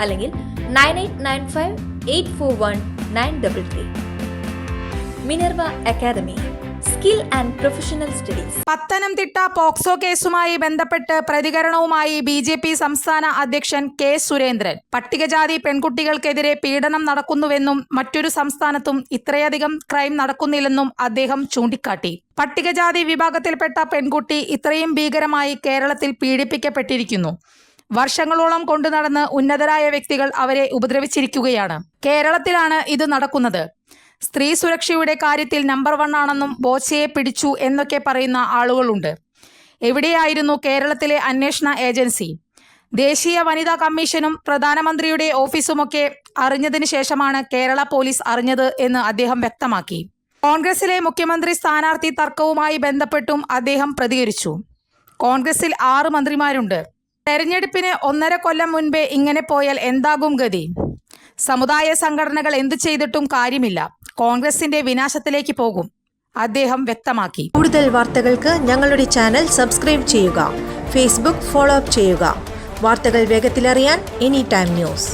അല്ലെങ്കിൽ nine eight nine five eight four one nine double three. Minerva academy skill and professional studies. Pathanamthitta POCSO കേസുമായി ബന്ധപ്പെട്ട് പ്രതികരണവുമായി B J P സംസ്ഥാന അധ്യക്ഷൻ K Surendran. പട്ടികജാതി പെൺകുട്ടികൾക്കെതിരെ പീഡനം നടക്കുന്നുവെന്നും മറ്റൊരു സംസ്ഥാനത്തും ഇത്രയധികം ക്രൈം നടക്കുന്നില്ലെന്നും അദ്ദേഹം ചൂണ്ടിക്കാട്ടി. പട്ടികജാതി വിഭാഗത്തിൽപ്പെട്ട പെൺകുട്ടി ഇത്രയും ഭീകരമായി കേരളത്തിൽ പീഡിപ്പിക്കപ്പെട്ടിരിക്കുന്നു. വർഷങ്ങളോളം കൊണ്ടു നടന്ന് ഉന്നതരായ വ്യക്തികൾ അവരെ ഉപദ്രവിച്ചിരിക്കുകയാണ്. കേരളത്തിലാണ് ഇത് നടക്കുന്നത്. സ്ത്രീ സുരക്ഷയുടെ കാര്യത്തിൽ നമ്പർ വൺ ആണെന്നും ബോച്ചയെ പിടിച്ചു എന്നൊക്കെ പറയുന്ന ആളുകളുണ്ട്. എവിടെയായിരുന്നു കേരളത്തിലെ അന്വേഷണ ഏജൻസി? ദേശീയ വനിതാ കമ്മീഷനും പ്രധാനമന്ത്രിയുടെ ഓഫീസുമൊക്കെ അറിഞ്ഞതിന് ശേഷമാണ് കേരള പോലീസ് അറിഞ്ഞത് എന്ന് അദ്ദേഹം വ്യക്തമാക്കി. കോൺഗ്രസിലെ മുഖ്യമന്ത്രി സ്ഥാനാർത്ഥി തർക്കവുമായി ബന്ധപ്പെട്ടും അദ്ദേഹം പ്രതികരിച്ചു. കോൺഗ്രസിൽ ആറ് മന്ത്രിമാരുണ്ട്. തെരഞ്ഞെടുപ്പിന് ഒന്നര കൊല്ലം മുൻപേ ഇങ്ങനെ പോയാൽ എന്താകും ഗതി? സമുദായ സംഘടനകൾ എന്തു ചെയ്തിട്ടും കാര്യമില്ല. കോൺഗ്രസിന്റെ വിനാശത്തിലേക്ക് പോകും. അദ്ദേഹം വ്യക്തമാക്കി. കൂടുതൽ വാർത്തകൾക്ക് ഞങ്ങളുടെ ചാനൽ സബ്സ്ക്രൈബ് ചെയ്യുക. ഫേസ്ബുക്ക് ഫോളോ അപ്പ് ചെയ്യുക. വാർത്തകൾ വേഗത്തിലറിയാൻ എനി ടൈം ന്യൂസ്.